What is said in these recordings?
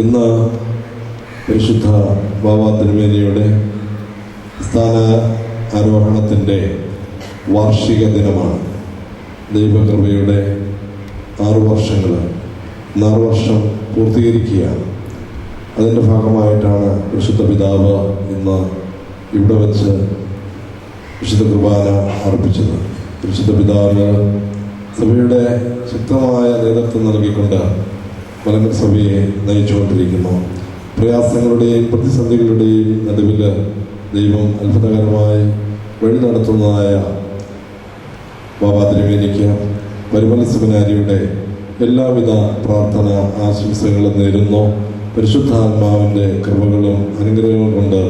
ഇന്ന് പരിശുദ്ധ ബാബ തിരുമേനിയുടെ സ്ഥാന ആരോഹണത്തിന്റെ വാർഷിക ദിനമാണ്. ദൈവകൃപയുടെ ആറു വർഷങ്ങൾ ആറു വർഷം പൂർത്തീകരിക്കുകയാണ്. അതിന്റെ ഭാഗമായിട്ടാണ് വിശുദ്ധ പിതാവ് ഇന്ന് ഇവിടെ വെച്ച് വിശുദ്ധ കുർബാന അർപ്പിച്ചത്. വിശുദ്ധ പിതാവ് സഭയുടെ ശക്തമായ നേതൃത്വം നൽകിക്കൊണ്ട് മലങ്കര സഭയെ നയിച്ചുകൊണ്ടിരിക്കുന്നു. പ്രയാസങ്ങളുടെയും പ്രതിസന്ധികളുടെയും നടുവിൽ ദൈവം അത്ഭുതകരമായി വഴി നടത്തുന്നതായ ബാബാ തിരുമേനിക്ക് പരിമല സെമിനാരിയുടെ എല്ലാവിധ പ്രാർത്ഥന ആശംസകളും നേരുന്നു. പരിശുദ്ധാത്മാവിന്റെ കൃപകളും അനുഗ്രഹങ്ങളും കൊണ്ട്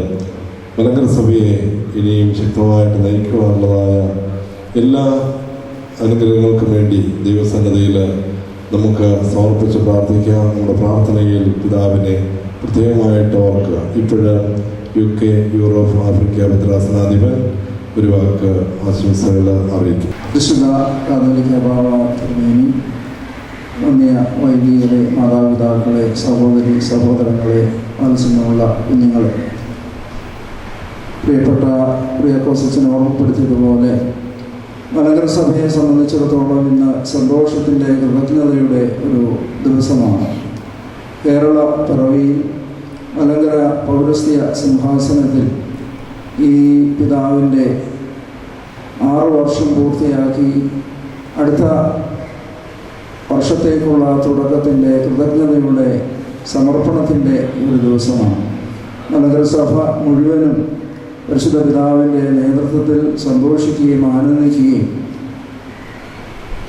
മലങ്കര സഭയെ ഇനിയും ശക്തമായിട്ട് നയിക്കുവാനുള്ളതായ എല്ലാ അനുഗ്രഹങ്ങൾക്കും വേണ്ടി ദൈവസന്നദ്ധയിൽ നമുക്ക് സമർപ്പിച്ച് പ്രാർത്ഥിക്കാം. നമ്മുടെ പ്രാർത്ഥനയിൽ പിതാവിനെ പ്രത്യേകമായിട്ട് ഓർക്കുക. ഇപ്പോഴ് യു കെ യൂറോപ്പ് ആഫ്രിക്ക ഭദ്രാസനാധിപൻ ഒരു വാക്ക് ആശംസകൾ അറിയിക്കും. വിശുദ്ധ കാതോലിക്ക ബാബ തിരുമേനി വന്യ വൈദികരെ മാതാപിതാക്കളെ സഹോദരി സഹോദരങ്ങളെ മനസ്സിനുള്ള കുഞ്ഞുങ്ങളെ. പ്രിയപ്പെട്ട പ്രിയക്കോസച്ചനെ ഓർമ്മപ്പെടുത്തിയതുപോലെ മലങ്കര സംബന്ധിച്ചിടത്തോളം ഇന്ന് സന്തോഷത്തിന്റെ കൃതജ്ഞതയുടെ ഒരു ദിവസമാണ്. കേരള പിറവിയിൽ മലങ്കര പൗരസ്ത്യ സിംഹാസനത്തിൽ ഈ പിതാവിന്റെ ആറ് വർഷം പൂർത്തിയാക്കി അടുത്ത വർഷത്തേക്കുള്ള തുടക്കത്തിന്റെ കൃതജ്ഞതയുടെ സമർപ്പണത്തിന്റെ ഒരു ദിവസമാണ്. നഗരസഭ മുഴുവനും പരിശുദ്ധ പിതാവിന്റെ നേതൃത്വത്തിൽ സന്തോഷിക്കുകയും ആനന്ദിക്കുകയും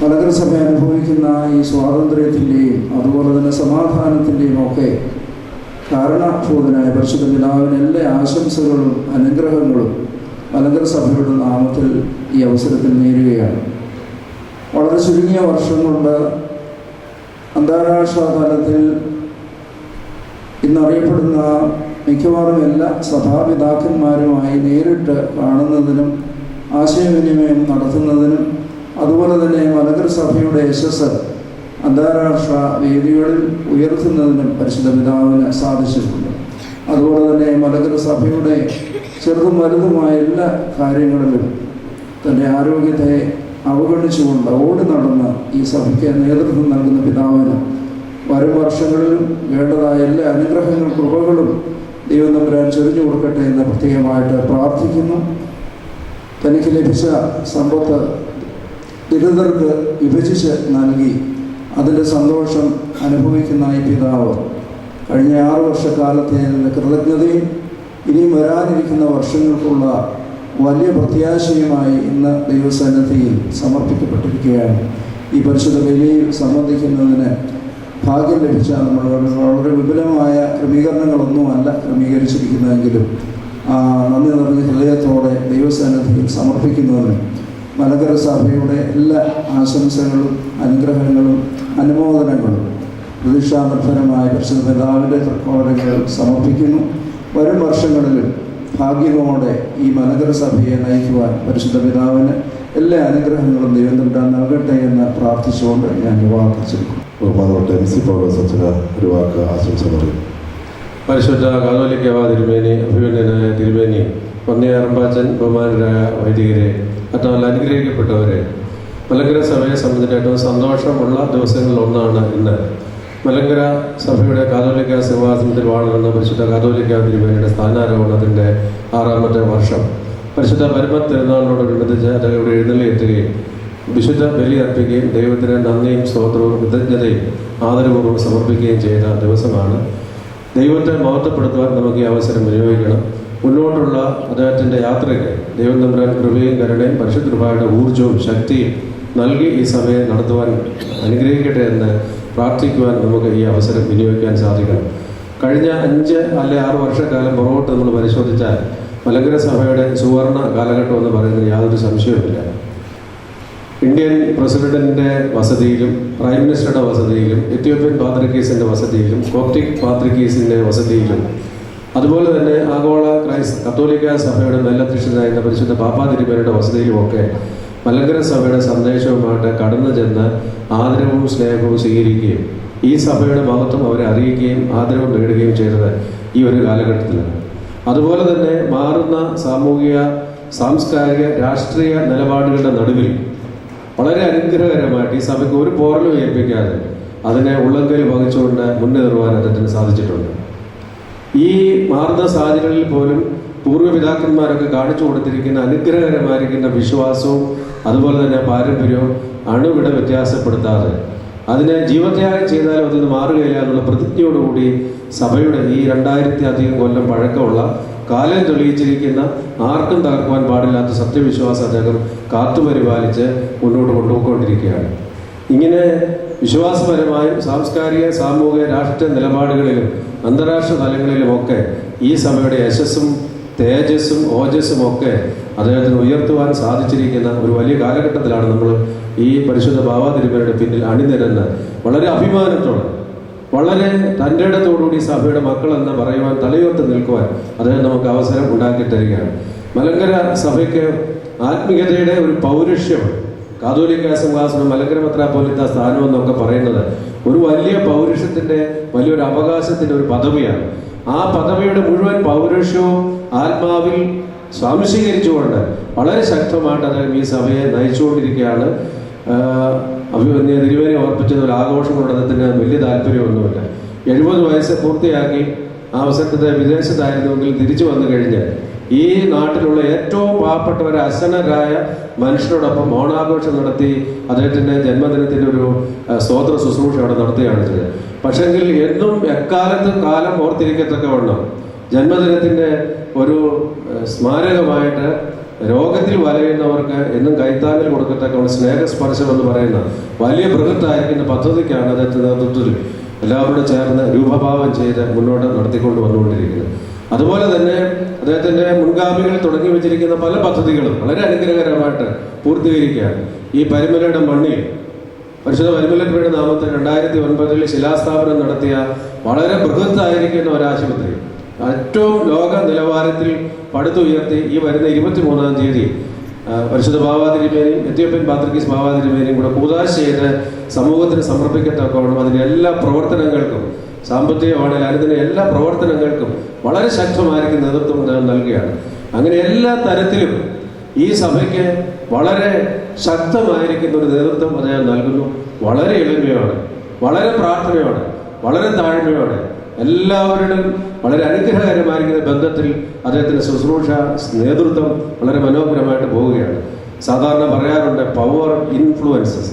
നഗരസഭ അനുഭവിക്കുന്ന ഈ സ്വാതന്ത്ര്യത്തിന്റെയും അതുപോലെ തന്നെ സമാധാനത്തിന്റെയും ഒക്കെ കാരണഭൂതനായ പരിശുദ്ധ പിതാവിന് എല്ലാ ആശംസകളും അനുഗ്രഹങ്ങളും മലങ്കര സഭയുടെ നാമത്തിൽ ഈ അവസരത്തിൽ നേരുകയാണ്. വളരെ ചുരുങ്ങിയ വർഷം കൊണ്ട് അന്താരാഷ്ട്ര തലത്തിൽ ഇന്നറിയപ്പെടുന്ന മിക്കവാറും എല്ലാ സഭാപിതാക്കന്മാരുമായി നേരിട്ട് കാണുന്നതിനും ആശയവിനിമയം നടത്തുന്നതിനും അതുപോലെ തന്നെ മലങ്കര സഭയുടെ യശസ് അന്താരാഷ്ട്ര വേദികളിൽ ഉയർത്തുന്നതിനും പരിശുദ്ധ പിതാവിന് സാധിച്ചിട്ടുണ്ട്. അതുപോലെ തന്നെ മലങ്കര സഭയുടെ ചെറുതും വലുതുമായ എല്ലാ കാര്യങ്ങളിലും തന്റെ ആരോഗ്യത്തെ അവഗണിച്ചുകൊണ്ട് ഓടി നടന്ന് ഈ സഭയ്ക്ക് നേതൃത്വം നൽകുന്ന പിതാവിന് വരും വർഷങ്ങളിലും വേണ്ടതായ എല്ലാ അനുഗ്രഹങ്ങളും കൃപകളും ചൊരിഞ്ഞു കൊടുക്കട്ടെ എന്ന് പ്രത്യേകമായിട്ട് പ്രാർത്ഥിക്കുന്നു. തനിക്ക് ലഭിച്ച സമ്പത്ത് ദരിദ്രർക്ക് വിഭജിച്ച് നൽകി. അതിന്റെ സന്തോഷം അനുഭവിക്കുന്ന ഈ പിതാവ് കഴിഞ്ഞ ആറ് വർഷക്കാലത്തെ കൃതജ്ഞതയും ഇനിയും വരാനിരിക്കുന്ന വർഷങ്ങൾക്കുള്ള വലിയ പ്രത്യാശയുമായി ഇന്ന് ദൈവസന്നിധിയിൽ സമർപ്പിക്കപ്പെട്ടിരിക്കുകയാണ്. ഈ പരിശുദ്ധ വിലയിൽ സംബന്ധിക്കുന്നതിന് ഭാഗ്യം ലഭിച്ച നമ്മൾ വളരെ വിപുലമായ ക്രമീകരണങ്ങളൊന്നുമല്ല ക്രമീകരിച്ചിരിക്കുന്നതെങ്കിലും നന്ദി നിറഞ്ഞ ഹൃദയത്തോടെ ദൈവസന്നിധിയിൽ സമർപ്പിക്കുന്നതിന് മലങ്കര സഭയുടെ എല്ലാ ആശംസകളും അനുഗ്രഹങ്ങളും അനുമോദനങ്ങളും പ്രതീക്ഷാനിർഭരമായ പരിശുദ്ധ പിതാവിന്റെ തൃക്കോലങ്ങൾ സമർപ്പിക്കുന്നു. വരും വർഷങ്ങളിലും ഭാഗ്യമോടെ ഈ മലങ്കര സഭയെ നയിക്കുവാൻ പരിശുദ്ധ പിതാവിന് എല്ലാ അനുഗ്രഹങ്ങളും ദൈവം നൽകട്ടെ എന്ന് പ്രാർത്ഥിച്ചുകൊണ്ട് ഞാൻ വാർത്തിച്ചിരിക്കുന്നു ബഹുമാനപ്പെട്ട എം പൗലോസ് അച്ഛന് ഒരു വാക്ക് ആശംസ പറയും. പരിശുദ്ധ കാതോലിക്കവ തിരുമേനി അഭിമന്യനായ തിരുമേനി പൊന്നയാറമ്പാച്ചൻ ബഹുമാനരായ വൈദികരെ മറ്റല്ല അനുഗ്രഹിക്കപ്പെട്ടവരെ മലങ്കര സഭയെ സംബന്ധിച്ച് ഏറ്റവും സന്തോഷമുള്ള ദിവസങ്ങളിൽ ഒന്നാണ് ഇന്ന്. മലങ്കര സഭയുടെ കാതോലിക്ക സിംഹാസനത്തിൽ വാഴുന്ന പരിശുദ്ധ കാതോലിക്ക തിരുമേനിയുടെ സ്ഥാനാരോഹണത്തിന്റെ ആറാമത്തെ വർഷം. പരിശുദ്ധ പരമ തിരുനാളിനോടനുബന്ധിച്ച് അദ്ദേഹം എഴുന്നള്ളിയെത്തുകയും വിശുദ്ധ ബലി അർപ്പിക്കുകയും ദൈവത്തിന് നന്ദിയും സ്തോത്രവും കൃതജ്ഞതയും ആദരപൂർവം സമർപ്പിക്കുകയും ചെയ്ത ദിവസമാണ്. ദൈവത്തെ മഹത്വപ്പെടുത്തുവാൻ നമുക്ക് ഈ അവസരം വിനിയോഗിക്കണം മുന്നോട്ടുള്ള അദ്ദേഹത്തിന്റെ യാത്രയ്ക്ക് ദൈവം തമ്പുരാൻ കൃപയും കരുണയും പരിശുദ്ധ കൃപയുടെ ഊർജവും ശക്തിയും നൽകി ഈ സമയം നടത്തുവാൻ അനുഗ്രഹിക്കട്ടെ എന്ന് പ്രാർത്ഥിക്കുവാൻ നമുക്ക് ഈ അവസരം വിനിയോഗിക്കാൻ സാധിക്കണം. കഴിഞ്ഞ അഞ്ച് അല്ലെ ആറ് വർഷക്കാലം പുറകോട്ട് നമ്മൾ പരിശോധിച്ചാൽ മലങ്കര സഭയുടെ സുവർണ കാലഘട്ടം എന്ന് പറയുന്നതിന് യാതൊരു സംശയവുമില്ല. ഇന്ത്യൻ പ്രസിഡന്റിന്റെ വസതിയിലും പ്രൈം മിനിസ്റ്ററുടെ വസതിയിലും എത്യോപ്യൻ പാത്രികീസിന്റെ വസതിയിലും കോപ്റ്റിക് പാത്രികീസിന്റെ വസതിയിലും അതുപോലെ തന്നെ ആഗോള ക്രൈസ് കത്തോലിക്ക സഭയുടെ മേലധ്യക്ഷനായിരുന്ന പരിശുദ്ധ പാപ്പാ തിരുമേനയുടെ വസതിയിലുമൊക്കെ മലങ്കര സഭയുടെ സന്ദേശവുമായിട്ട് കടന്നു ചെന്ന് ആദരവും സ്നേഹവും സ്വീകരിക്കുകയും ഈ സഭയുടെ മഹത്വം അവരെ അറിയിക്കുകയും ആദരവ് നേടുകയും ചെയ്തത് ഈ ഒരു കാലഘട്ടത്തിലാണ്. അതുപോലെ തന്നെ മാറുന്ന സാമൂഹിക സാംസ്കാരിക രാഷ്ട്രീയ നിലപാടുകളുടെ നടുവിൽ വളരെ അനുഗ്രഹകരമായിട്ട് ഈ സഭയ്ക്ക് ഒരു പോറലും ഏൽപ്പിക്കാതെ അതിനെ ഉള്ളങ്കയിൽ വഹിച്ചുകൊണ്ട് മുന്നേറുവാൻ അദ്ദേഹത്തിന് സാധിച്ചിട്ടുണ്ട്. ഈ മാറുന്ന സാഹചര്യങ്ങളിൽ പോലും പൂർവപിതാക്കന്മാരൊക്കെ കാണിച്ചു കൊടുത്തിരിക്കുന്ന അനുഗ്രഹകരമായിരിക്കുന്ന വിശ്വാസവും അതുപോലെ തന്നെ പാരമ്പര്യവും അണുവിട വ്യത്യാസപ്പെടുത്താതെ അതിനെ ജീവത്യാഗം ചെയ്താലും അതൊന്ന് മാറുകയില്ല എന്നുള്ള പ്രതിജ്ഞയോടുകൂടി സഭയുടെ ഈ രണ്ടായിരത്തി അധികം കൊല്ലം പഴക്കമുള്ള കാലം തെളിയിച്ചിരിക്കുന്ന ആർക്കും തകർക്കുവാൻ പാടില്ലാത്ത സത്യവിശ്വാസ അദ്ദേഹം കാത്തുപരിപാലിച്ച് മുന്നോട്ട് കൊണ്ടുപോയിക്കൊണ്ടിരിക്കുകയാണ്. ഇങ്ങനെ വിശ്വാസപരമായും സാംസ്കാരിക സാമൂഹിക രാഷ്ട്രീയ നിലപാടുകളിലും അന്താരാഷ്ട്ര തലങ്ങളിലുമൊക്കെ ഈ സഭയുടെ യശസ്സും തേജസ്സും ഓജസ്സും ഒക്കെ അദ്ദേഹത്തിന് ഉയർത്തുവാൻ സാധിച്ചിരിക്കുന്ന ഒരു വലിയ കാലഘട്ടത്തിലാണ് നമ്മൾ ഈ പരിശുദ്ധ ഭാവാതിരിപ്പരുടെ പിന്നിൽ അണിനിരന്ന് വളരെ അഭിമാനത്തോടെ വളരെ തന്റെ ഇടത്തോടുകൂടി സഭയുടെ മക്കളെന്ന് പറയുവാൻ തലയോർത്ത് നിൽക്കുവാൻ അദ്ദേഹം നമുക്ക് അവസരം ഉണ്ടാക്കി തരികയാണ്. മലങ്കര സഭയ്ക്ക് ആത്മീയതയുടെ ഒരു പൗരുഷ്യം കാതോലിക്ക സിംഹാസനം മലങ്കര മെത്രാപ്പോലിത്ത സ്ഥാനം എന്നൊക്കെ പറയുന്നത് ഒരു വലിയ പൗരുഷത്തിന്റെ വലിയൊരു അവകാശത്തിന്റെ ഒരു പദവിയാണ്. ആ പദവിയുടെ മുഴുവൻ പൗരുഷവും ആത്മാവിൽ സ്വാംശീകരിച്ചുകൊണ്ട് വളരെ ശക്തമായിട്ട് അദ്ദേഹം ഈ സഭയെ നയിച്ചുകൊണ്ടിരിക്കുകയാണ്. അഭിമന്യ തിരുവേനെ ഓർപ്പിച്ചത് ഒരു അദ്ദേഹത്തിന് വലിയ താല്പര്യമൊന്നുമില്ല. എഴുപത് വയസ്സ് പൂർത്തിയാക്കി ആ അവസരത്തിൽ വിദേശത്തായിരുന്നുവെങ്കിൽ തിരിച്ചു വന്നു കഴിഞ്ഞാൽ ഈ നാട്ടിലുള്ള ഏറ്റവും പാവപ്പെട്ടവർ അസനരായ മനുഷ്യരോടൊപ്പം ഓണാഘോഷം നടത്തി അദ്ദേഹത്തിന്റെ ജന്മദിനത്തിന്റെ ഒരു സ്വോത്ര ശുശ്രൂഷ അവിടെ നടത്തുകയാണ് ചെയ്തത്. പക്ഷെങ്കിൽ എന്നും എക്കാലത്തും കാലം ഓർത്തിരിക്കത്തക്കവണ്ണം ജന്മദിനത്തിന്റെ ഒരു സ്മാരകമായിട്ട് രോഗത്തിൽ വലയുന്നവർക്ക് എന്നും കൈത്താങ്ങൽ കൊടുക്കത്തക്ക സ്നേഹസ്പർശം എന്ന് പറയുന്ന വലിയ ബൃഹത്തായിരിക്കുന്ന പദ്ധതിക്കാണ് അദ്ദേഹത്തെ നേതൃത്വത്തിൽ എല്ലാവരോടും ചേർന്ന് രൂപഭാവം ചെയ്ത് മുന്നോട്ട് നടത്തിക്കൊണ്ട് വന്നുകൊണ്ടിരിക്കുന്നത് അതുപോലെ തന്നെ അദ്ദേഹത്തിന്റെ മുൻഗാമികൾ തുടങ്ങി വെച്ചിരിക്കുന്ന പല പദ്ധതികളും വളരെ അനുഗ്രഹകരമായിട്ട് പൂർത്തീകരിക്കുകയാണ്. ഈ പരിമലയുടെ മണ്ണിൽ പരിശുദ്ധ പരിമലപ്പുഴയുടെ നാമത്തിൽ രണ്ടായിരത്തി ഒൻപതിൽ ശിലാസ്ഥാപനം നടത്തിയ വളരെ ബൃഹത്തായിരിക്കുന്ന ഒരു ആശുപത്രി ഏറ്റവും ലോക നിലവാരത്തിൽ പടുത്തുയർത്തി ഈ വരുന്ന ഇരുപത്തി മൂന്നാം തീയതി പരിശുദ്ധ ഭാവാതിരിമേനെയും എത്യോപ്യൻ പാത്രികീസ് ഭാവാതിരിമേനെയും കൂടെ കൂതാശ സമൂഹത്തിന് സമർപ്പിക്കത്തക്കവണ്ണം അതിന്റെ എല്ലാ പ്രവർത്തനങ്ങൾക്കും സാമ്പത്തികമാണെങ്കിൽ അതിന്റെ എല്ലാ പ്രവർത്തനങ്ങൾക്കും വളരെ ശക്തമായിരിക്കും നേതൃത്വം ഞാൻ നൽകുകയാണ്. അങ്ങനെ എല്ലാ തരത്തിലും ഈ സഭയ്ക്ക് വളരെ ശക്തമായിരിക്കുന്ന ഒരു നേതൃത്വം അദ്ദേഹം നൽകുന്നു. വളരെ എളിമയാണ് വളരെ പ്രാർത്ഥനയോടെ വളരെ താഴ്മയോടെ എല്ലാവരുടെയും വളരെ അനുഗ്രഹകരമായിരിക്കുന്ന ബന്ധത്തിൽ അദ്ദേഹത്തിന്റെ ശുശ്രൂഷ നേതൃത്വം വളരെ മനോഹരമായിട്ട് പോവുകയാണ്. സാധാരണ പറയാറുണ്ട് പവർ ഇൻഫ്ലുവൻസസ്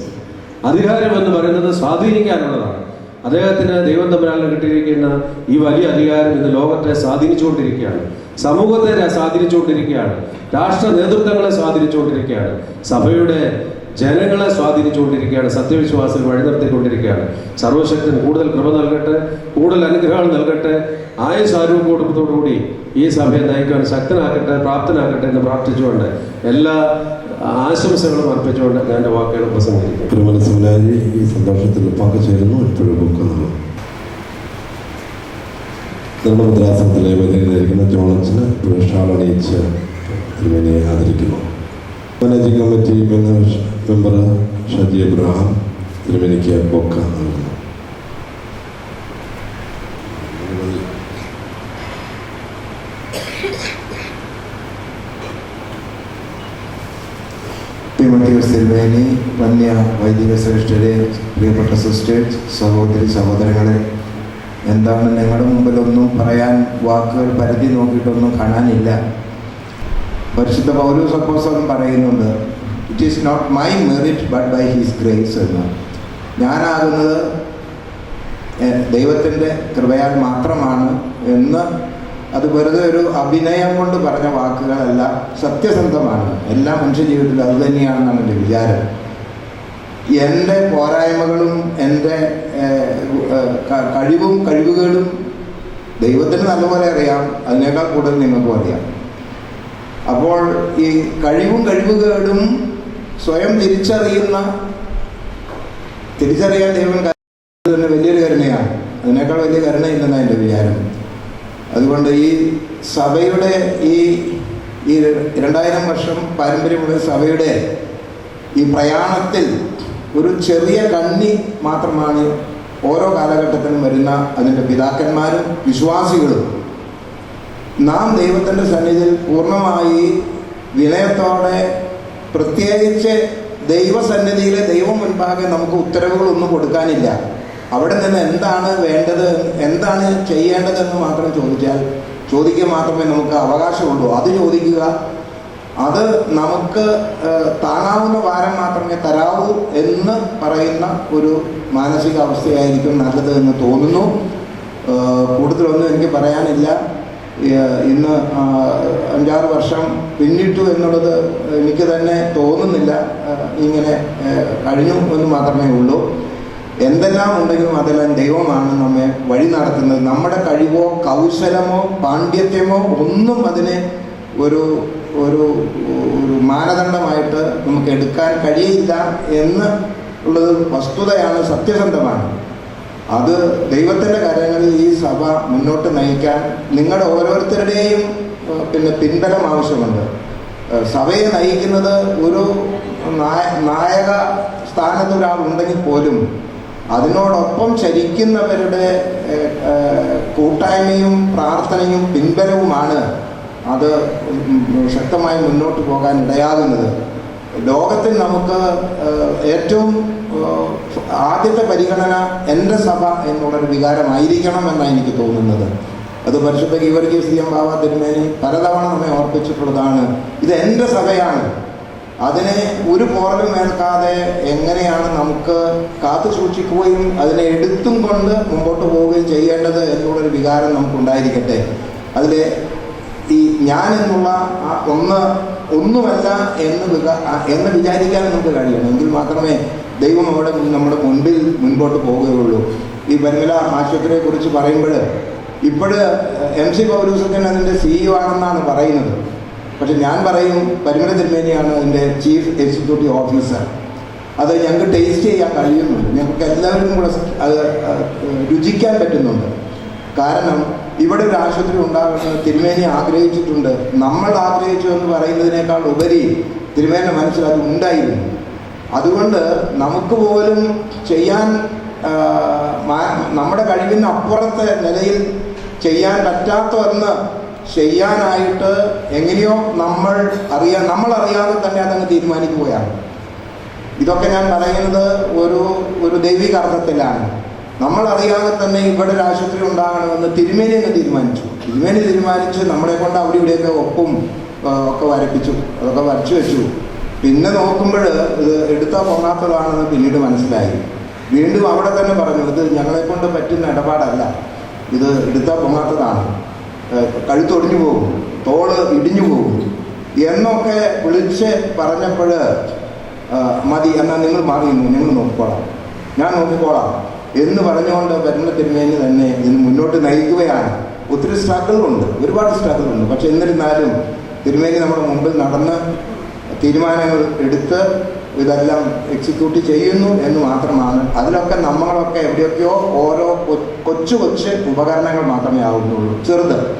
അധികാരം എന്ന് പറയുന്നത് സ്വാധീനിക്കാനുള്ളതാണ്. അദ്ദേഹത്തിന് ദൈവം തമ്മിലാണ് കിട്ടിയിരിക്കുന്ന ഈ വലിയ അധികാരം ഇന്ന് ലോകത്തെ സ്വാധീനിച്ചുകൊണ്ടിരിക്കുകയാണ്. സമൂഹത്തെ സ്വാധീനിച്ചുകൊണ്ടിരിക്കുകയാണ്. രാഷ്ട്ര നേതൃത്വങ്ങളെ സ്വാധീനിച്ചുകൊണ്ടിരിക്കുകയാണ്. സഭയുടെ ജനങ്ങളെ സ്വാധീനിച്ചുകൊണ്ടിരിക്കുകയാണ് സത്യവിശ്വാസം വഴിനിർത്തിക്കൊണ്ടിരിക്കുകയാണ്. സർവശക്തൻ കൂടുതൽ കൃപ നൽകട്ടെ കൂടുതൽ അനുഗ്രഹങ്ങൾ നൽകട്ടെ. ആയുസ് ആരോഗ്യത്തോടുകൂടി ഈ സഭയെ നയിക്കാൻ ശക്തനാക്കട്ടെ പ്രാപ്തനാക്കട്ടെ എന്ന് പ്രാർത്ഥിച്ചുകൊണ്ട് എല്ലാ ആശംസകളും അർപ്പിച്ചുകൊണ്ട് എന്റെ വാക്കുകൾ പ്രസംഗിക്കും തിരുമല സെമിനാരി ഈ സന്തോഷത്തിൽ പങ്കുചേരുന്നു ഇപ്പോഴും ബുക്കുന്നത് ധർമ്മഭദ്രാസനത്തിലെ വേദിയിലിരിക്കുന്ന ഇപ്പോഴും ഷാൾ അണിയിച്ച് തിരുമേനിയെ ആദരിക്കുന്നു. Managing committee member Shaji Abraham തിരുമേനിക്ക് ബൊക്ക നൽകുന്നു. തിമോത്തിയോസ് തിരുമേനി വന്യ വൈദിക ശ്രേഷ്ഠരെ പ്രിയപ്പെട്ട സിസ്റ്റേഴ്സ് സഹോദരി സഹോദരങ്ങളെ എന്താണ് നിങ്ങളുടെ മുമ്പിലൊന്നും പറയാൻ വാക്കുകൾ പരിധി നോക്കിയിട്ടൊന്നും കാണാനില്ല. പരിശുദ്ധ പൗരൂസ് അപ്പോസ്തലൻ പറയുന്നുണ്ട് it is not my merit but by his grace എന്ന് ഞാനാകുന്നത് ദൈവത്തിന്റെ കൃപയാൽ മാത്രമാണ് എന്ന് അത് വെറുതെ ഒരു അഭിനയം കൊണ്ട് പറഞ്ഞ വാക്കുകളല്ല സത്യസന്ധമാണ്. എല്ലാ മനുഷ്യ ജീവിതത്തിലും അത് തന്നെയാണെന്നാണ് എന്റെ വിചാരം. എന്റെ പോരായ്മകളും എന്റെ കഴിവും കഴിവുകളും ദൈവത്തിന് നല്ലപോലെ അറിയാം. അതിനേക്കാൾ കൂടുതൽ നിങ്ങൾക്കും അറിയാം. അപ്പോൾ ഈ കഴിവും കഴിവുകേടും സ്വയം തിരിച്ചറിയുന്ന തിരിച്ചറിയാൻ ദൈവം തന്നെ വലിയൊരു കരുണയാണ്. അതിനേക്കാൾ വലിയ കരുണ ഇല്ലെന്നാണ് എന്റെ വിചാരം. അതുകൊണ്ട് ഈ സഭയുടെ ഈ ഈ രണ്ടായിരം വർഷം പാരമ്പര്യമുള്ള സഭയുടെ ഈ പ്രയാണത്തിൽ ഒരു ചെറിയ കണ്ണി മാത്രമാണ് ഓരോ കാലഘട്ടത്തിലും വരുന്ന അതിന്റെ പിതാക്കന്മാരും വിശ്വാസികളും. നാം ദൈവത്തിന്റെ സന്നിധിയിൽ പൂർണമായി വിനയത്തോടെ പ്രത്യേകിച്ച് ദൈവസന്നിധിയിലെ ദൈവം മുൻപാകെ നമുക്ക് ഉത്തരവുകളൊന്നും കൊടുക്കാനില്ല. അവിടെ നിന്ന് എന്താണ് വേണ്ടത് എന്താണ് ചെയ്യേണ്ടതെന്ന് മാത്രം ചോദിച്ചാൽ ചോദിക്കുക മാത്രമേ നമുക്ക് അവകാശമുള്ളൂ. അത് ചോദിക്കുക. അത് നമുക്ക് താങ്ങാവുന്ന ഭാരം മാത്രമേ തരാവൂ എന്ന് പറയുന്ന ഒരു മാനസികാവസ്ഥയായിരിക്കും നല്ലത് എന്ന് തോന്നുന്നു. കൂടുതലൊന്നും എനിക്ക് പറയാനില്ല. ഇന്ന് അഞ്ചാറ് വർഷം പിന്നിട്ടു എന്നുള്ളത് എനിക്ക് തന്നെ തോന്നുന്നില്ല. ഇങ്ങനെ കഴിഞ്ഞു എന്ന് മാത്രമേ ഉള്ളൂ. എന്തെല്ലാം ഉണ്ടെങ്കിലും അതെല്ലാം ദൈവമാണ് നമ്മെ വഴി നടത്തുന്നത്. നമ്മുടെ കഴിവോ കൗശലമോ പാണ്ഡിത്യമോ ഒന്നും അതിനെ ഒരു ഒരു ഒരു മാനദണ്ഡമായിട്ട് നമുക്ക് എടുക്കാൻ കഴിയില്ല എന്ന് ഉള്ളത് വസ്തുതയാണ് സത്യസന്ധമാണ്. അത് ദൈവത്തിന്റെ കാര്യങ്ങളിൽ ഈ സഭ മുന്നോട്ട് നയിക്കാൻ നിങ്ങളുടെ ഓരോരുത്തരുടെയും പിന്നെ പിൻബലം ആവശ്യമുണ്ട്. സഭയെ നയിക്കുന്നത് ഒരു നായ നായക സ്ഥാനത്ത് പോലും അതിനോടൊപ്പം ചരിക്കുന്നവരുടെ കൂട്ടായ്മയും പ്രാർത്ഥനയും പിൻബലവുമാണ് അത് ശക്തമായി മുന്നോട്ട് പോകാൻ ഇടയാകുന്നത്. ലോകത്തിൽ നമുക്ക് ഏറ്റവും ആദ്യത്തെ പരിഗണന എന്റെ സഭ എന്നുള്ളൊരു വികാരമായിരിക്കണം എന്നാണ് എനിക്ക് തോന്നുന്നത്. അത് പരിശുദ്ധ ഗീവർഗീസ് ദിയം ബാബ തിരുമേനി പലതവണ നമ്മെ ഓർപ്പിച്ചിട്ടുള്ളതാണ്. ഇത് എന്റെ സഭയാണ്. അതിനെ ഒരു പോറലും ഏൽക്കാതെ എങ്ങനെയാണ് നമുക്ക് കാത്തു സൂക്ഷിക്കുകയും അതിനെ എടുത്തും കൊണ്ട് മുമ്പോട്ട് പോവുകയും ചെയ്യേണ്ടത് എന്നുള്ളൊരു വികാരം നമുക്കുണ്ടായിരിക്കട്ടെ. അതിൽ ഈ ഞാൻ എന്നുള്ള ആ ഒന്ന് ഒന്നുമല്ല എന്ന് എന്ന് വിചാരിക്കാൻ നമുക്ക് കഴിയണം എങ്കിൽ മാത്രമേ ദൈവം അവിടെ നമ്മുടെ മുൻപിൽ മുൻപോട്ട് പോവുകയുള്ളൂ ഈ പരിമല ആശുപത്രിയെ കുറിച്ച് പറയുമ്പോൾ ഇപ്പോഴ് എം സി പൗരൂസത്തിന് അതിന്റെ സിഇഒ ആണെന്നാണ് പറയുന്നത്. പക്ഷെ ഞാൻ പറയും പരിമല തിരുമേനിയാണ് അതിന്റെ ചീഫ് എക്സിക്യൂട്ടീവ് ഓഫീസർ. അത് ഞങ്ങൾക്ക് ടേസ്റ്റ് ചെയ്യാൻ കഴിയുന്നുണ്ട്. ഞങ്ങൾക്ക് എല്ലാവർക്കും കൂടെ അത് രുചിക്കാൻ പറ്റുന്നുണ്ട്. കാരണം ഇവിടെ ഒരു ആശുപത്രി ഉണ്ടാകണമെന്ന് തിരുമേനി ആഗ്രഹിച്ചിട്ടുണ്ട്. നമ്മൾ ആഗ്രഹിച്ചു എന്ന് പറയുന്നതിനേക്കാൾ ഉപരി തിരുമേനിയുടെ മനസ്സിൽ അത് ഉണ്ടായിരുന്നു. അതുകൊണ്ട് നമുക്ക് പോലും ചെയ്യാൻ നമ്മുടെ കഴിവിന് അപ്പുറത്തെ നിലയിൽ ചെയ്യാൻ പറ്റാത്ത ഒന്ന് ചെയ്യാനായിട്ട് എങ്ങനെയോ നമ്മൾ അറിയാൻ നമ്മൾ അറിയാതെ തന്നെ അതങ്ങ് തീരുമാനിക്കുകയാണ്. ഇതൊക്കെ ഞാൻ പറയുന്നത് ഒരു ഒരു ദൈവിക അർത്ഥത്തിലാണ്. നമ്മൾ അറിയാതെ തന്നെ ഇവിടെ ഒരു ആശുപത്രി ഉണ്ടാകണമെന്ന് തിരുമേനി തന്നെ തീരുമാനിച്ചു. തിരുമേനി തീരുമാനിച്ച് നമ്മളെ കൊണ്ട് അവിടെ ഇവിടെയൊക്കെ ഒപ്പും ഒക്കെ വരപ്പിച്ചു അതൊക്കെ വരച്ചു വെച്ചു. പിന്നെ നോക്കുമ്പോൾ ഇത് എടുത്താൽ പൊങ്ങാത്തതാണെന്ന് പിന്നീട് മനസ്സിലായി. വീണ്ടും അവിടെ തന്നെ പറഞ്ഞു ഇത് ഞങ്ങളെ കൊണ്ട് പറ്റുന്ന ഇടപാടല്ല. ഇത് എടുത്താൽ പൊങ്ങാത്തതാണ്. കഴുത്തൊടിഞ്ഞു പോകും തോൾ ഇടിഞ്ഞു പോകും. എന്നൊക്കെ വിളിച്ച് പറഞ്ഞപ്പോൾ മതി എന്നാൽ നിങ്ങൾ മാറി നിന്നു നിങ്ങൾ നോക്കിക്കോളാം. ഞാൻ നോക്കിക്കോളാം. എന്ന് പറഞ്ഞുകൊണ്ട് ഭരണ തിരുമേനി തന്നെ ഇതിന് മുന്നോട്ട് നയിക്കുകയാണ്. ഒത്തിരി സ്ട്രഗിളുണ്ട്. ഒരുപാട് സ്ട്രഗിളുണ്ട്. പക്ഷെ എന്നിരുന്നാലും തിരുമേനി നമ്മുടെ മുമ്പിൽ നടന്ന് തീരുമാനങ്ങൾ എടുത്ത് ഇതെല്ലാം എക്സിക്യൂട്ട് ചെയ്യുന്നു എന്ന് മാത്രമാണ്. അതിലൊക്കെ നമ്മളൊക്കെ എവിടെയൊക്കെയോ ഓരോ കൊച്ചു കൊച്ചു ഉപകരണങ്ങൾ മാത്രമേ ആവുന്നുള്ളൂ. ചെറുത്.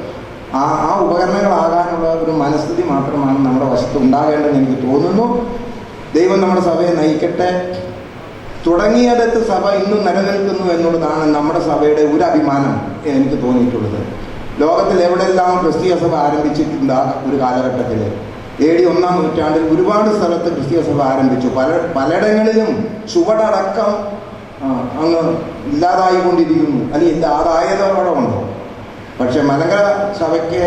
ആ ആ ഉപകരണങ്ങളാകാനുള്ള ഒരു മനസ്ഥിതി മാത്രമാണ് നമ്മുടെ വശത്ത് ഉണ്ടാകേണ്ടതെന്ന് എനിക്ക് തോന്നുന്നു. ദൈവം നമ്മുടെ സഭയെ നയിക്കട്ടെ. തുടങ്ങിയിടത്ത് സഭ ഇന്നും നിലനിൽക്കുന്നു എന്നുള്ളതാണ് നമ്മുടെ സഭയുടെ ഒരു അഭിമാനം എനിക്ക് തോന്നിയിട്ടുള്ളത്. ലോകത്തിൽ എവിടെയെല്ലാം ക്രിസ്തീയ സഭ ആരംഭിച്ചിട്ടുണ്ട് ഒരു കാലഘട്ടത്തിൽ എ ഡി ഒന്നാം നൂറ്റാണ്ടിൽ ഒരുപാട് സ്ഥലത്ത് ക്രിസ്തീയ സഭ ആരംഭിച്ചു. പല പലയിടങ്ങളിലും ചുവടടക്കം അങ്ങ് ഇല്ലാതായിക്കൊണ്ടിരിക്കുന്നു. അല്ലെങ്കിൽ ഇല്ലാതായതോടെ ഉണ്ടോ പക്ഷെ മലങ്കര സഭയ്ക്ക്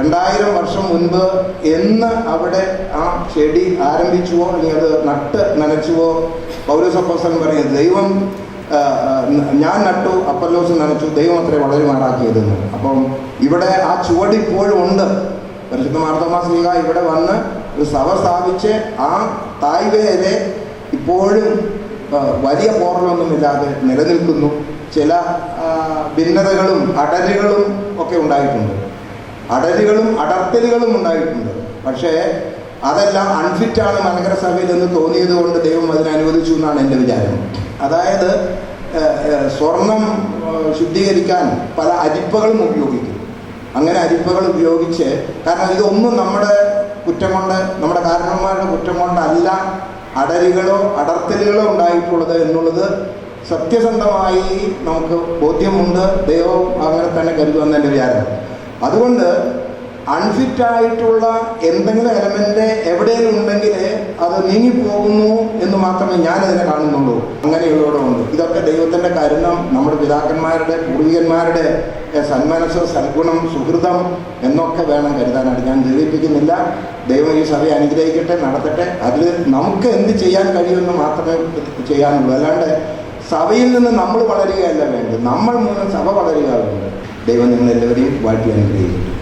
രണ്ടായിരം വർഷം മുൻപ് എന്ന് അവിടെ ആ ചെടി ആരംഭിച്ചുവോ അല്ലെങ്കിൽ അത് നട്ട് നനച്ചുവോ പൗരസപ്പോസൻ പറയും ദൈവം ഞാൻ നട്ടു അപ്പല്ലോസ് നനച്ചു ദൈവം അത്രേ വളരുമാറാക്കിയതെന്ന് അപ്പം ഇവിടെ ആ ചുവട് ഇപ്പോഴും ഉണ്ട്. പരിശുദ്ധ ഇവിടെ വന്ന് ഒരു സഭ സ്ഥാപിച്ച് ആ തായ്വേരെ ഇപ്പോഴും വലിയ പോറലൊന്നുമില്ലാതെ നിലനിൽക്കുന്നു. ചില ഭിന്നതകളും അടലുകളും ഒക്കെ ഉണ്ടായിട്ടുണ്ട്. അടരുകളും അടർത്തലുകളും ഉണ്ടായിട്ടുണ്ട്. പക്ഷേ അതെല്ലാം അൺഫിറ്റാണ് നഗരസഭയിൽ സഭയിൽ എന്ന് തോന്നിയത് കൊണ്ട് ദൈവം അതിനനുവദിച്ചു എന്നാണ് എന്റെ വിചാരം. അതായത് സ്വർണം ശുദ്ധീകരിക്കാൻ പല അരിപ്പകളും ഉപയോഗിക്കും. അങ്ങനെ അരിപ്പകൾ ഉപയോഗിച്ച് കാരണം ഇതൊന്നും നമ്മുടെ കുറ്റം കൊണ്ട് നമ്മുടെ കാരണന്മാരുടെ കുറ്റം കൊണ്ടല്ല അടലുകളോ അടർത്തലുകളോ ഉണ്ടായിട്ടുള്ളത് എന്നുള്ളത് സത്യസന്ധമായി നമുക്ക് ബോധ്യമുണ്ട്. ദൈവം അങ്ങനെ തന്നെ കരുതുമെന്ന് എന്റെ വിചാരം. അതുകൊണ്ട് അൺഫിറ്റായിട്ടുള്ള എന്തെങ്കിലും എലമെന്റ് എവിടെയെങ്കിലും ഉണ്ടെങ്കിൽ അത് നീങ്ങിപ്പോകുന്നു എന്ന് മാത്രമേ ഞാൻ അതിനെ കാണുന്നുള്ളൂ. അങ്ങനെയുള്ളവരുണ്ട്. ഇതൊക്കെ ദൈവത്തിന്റെ കരുണം നമ്മുടെ പിതാക്കന്മാരുടെ പൂർവികന്മാരുടെ സന്മനസ് സൽഗുണം സുഹൃതം എന്നൊക്കെ വേണം കരുതാനായിട്ട്. ഞാൻ ദീപിപ്പിക്കുന്നില്ല. ദൈവം ഈ സഭയെ അനുഗ്രഹിക്കട്ടെ നടത്തട്ടെ. അതിൽ നമുക്ക് എന്ത് ചെയ്യാൻ കഴിയുമെന്ന് മാത്രമേ ചെയ്യാനുള്ളൂ. അല്ലാണ്ട് സഭയിൽ നിന്ന് നമ്മൾ വളരുകയല്ല വേണ്ടത്. നമ്മൾ മൂലം സഭ വളരുക ദൈവം നിങ്ങളെല്ലാവരെയും വാഴ്ത്തി അനുഗ്രഹിക്കട്ടെ.